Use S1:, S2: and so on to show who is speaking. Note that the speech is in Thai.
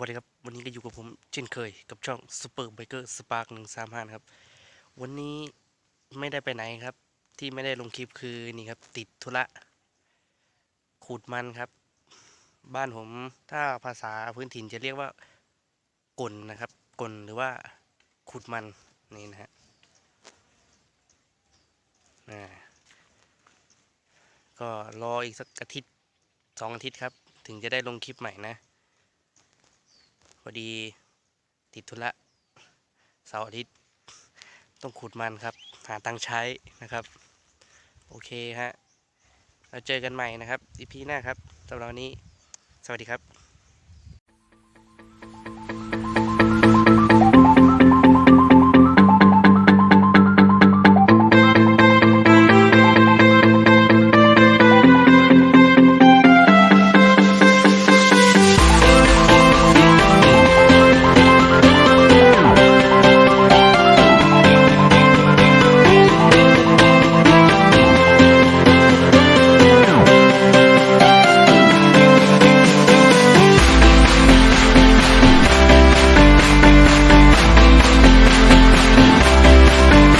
S1: วัสดีครับ วันนี้ก็อยู่กับผมเช่นเคยกับช่อง Super Biker Spark 135นะครับ วันนี้ไม่ได้ไปไหนครับ ที่ไม่ได้ลงคลิปคือนี่ครับ ติดธุระขูดมันครับ บ้านผมถ้าภาษาพื้นถิ่นจะเรียกว่ากลนนะครับกลหรือว่าขูดมันนี่นะฮะก็รออีกสักอาทิตย์สองอาทิตย์ครับ ถึงจะได้ลงคลิปใหม่นะ พอดีติดธุระเสาร์อาทิตย์ต้องขุดมันครับ หาตังค์ใช้นะครับ โอเคฮะเราเจอกันใหม่นะครับ EP หน้าครับสำหรับวันนี้ สวัสดีครับ